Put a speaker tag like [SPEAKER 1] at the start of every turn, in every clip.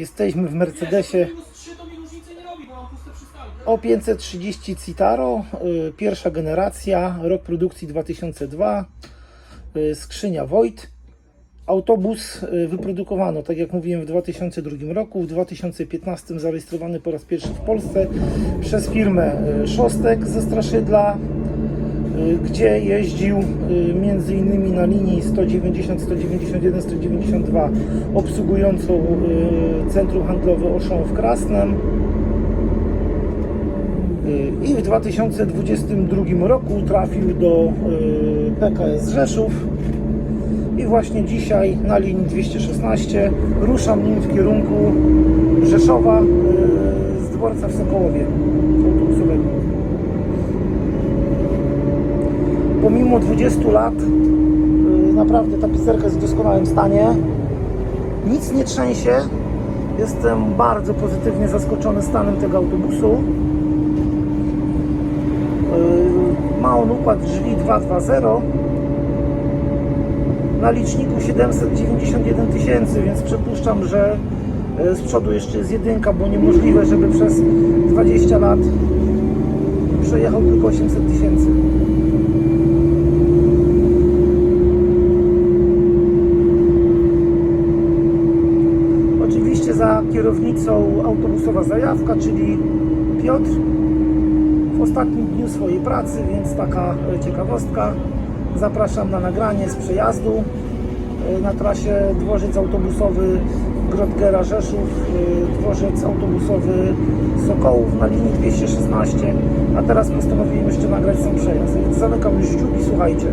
[SPEAKER 1] Jesteśmy w Mercedesie
[SPEAKER 2] minus 3 to mi różnicy nie robi, bo mam puste przystanki.
[SPEAKER 1] O530 Citaro, y, pierwsza generacja, rok produkcji 2002, y, skrzynia Voigt. Autobus y, wyprodukowano, tak jak mówiłem, w 2002 roku, w 2015 zarejestrowany po raz pierwszy w Polsce przez firmę Szostek ze Straszydla, gdzie jeździł y, między innymi na linii 190, 191, 192 obsługującą y, centrum handlowe Auchan w Krasnem. Y, I w 2022 roku trafił do y, PKS Rzeszów. I właśnie dzisiaj na linii 216 ruszam nim w kierunku Rzeszowa y, z dworca w Sokołowie. Pomimo 20 lat y, naprawdę tapicerka jest w doskonałym stanie. Nic nie trzęsie. Jestem bardzo pozytywnie zaskoczony stanem tego autobusu. Yy, Ma on układ drzwi 220 na liczniku 791 tysięcy, więc przypuszczam, że yy, z przodu jeszcze jest jedynka, bo niemożliwe, żeby przez 20 lat przejechał tylko 800 tysięcy. Oczywiście za kierownicą autobusowa zajawka, czyli Piotr w ostatnim dniu swojej pracy, więc taka e, ciekawostka. Zapraszam na nagranie z przejazdu e, na trasie dworzec autobusowy Grodgera Rzeszów, e, dworzec autobusowy Sokołów na linii 216, a teraz postanowiłem jeszcze nagrać sam przejazd, więc zamykam już drzwi i słuchajcie.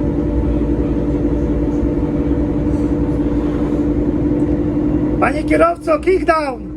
[SPEAKER 1] Panie kierowco, kickdown!
[SPEAKER 2] Nie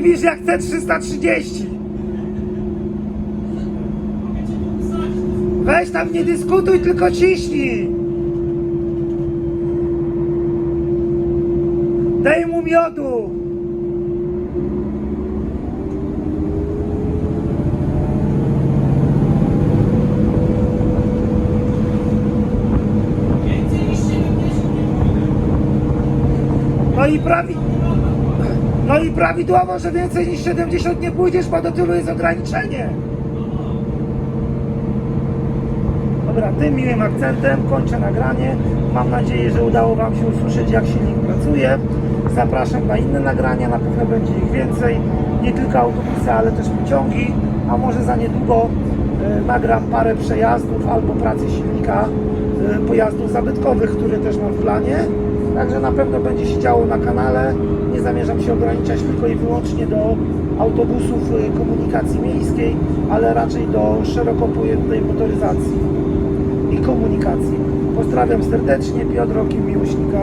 [SPEAKER 1] Trybisz jak C330.
[SPEAKER 2] Mogę cię tu wysadzić!
[SPEAKER 1] Weź tam nie dyskutuj, tylko ciśnij. Daj mu miodu.
[SPEAKER 2] Więcej niż 70 nie pójdę!
[SPEAKER 1] No i prawi... No i prawidłowo, że więcej niż 70 nie pójdziesz, bo do tylu jest ograniczenie. Dobra, tym miłym akcentem kończę nagranie. Mam nadzieję, że udało Wam się usłyszeć, jak silnik pracuje. Zapraszam na inne nagrania, na pewno będzie ich więcej. Nie tylko autobusy, ale też pociągi. A może za niedługo e, nagram parę przejazdów albo pracy silnika e, pojazdów zabytkowych, które też mam w planie. Także na pewno będzie się działo na kanale. Nie zamierzam się ograniczać tylko i wyłącznie do autobusów e, komunikacji miejskiej, ale raczej do szeroko pojętej motoryzacji i komunikacji. Pozdrawiam serdecznie, Piotr Okim Miłośnika.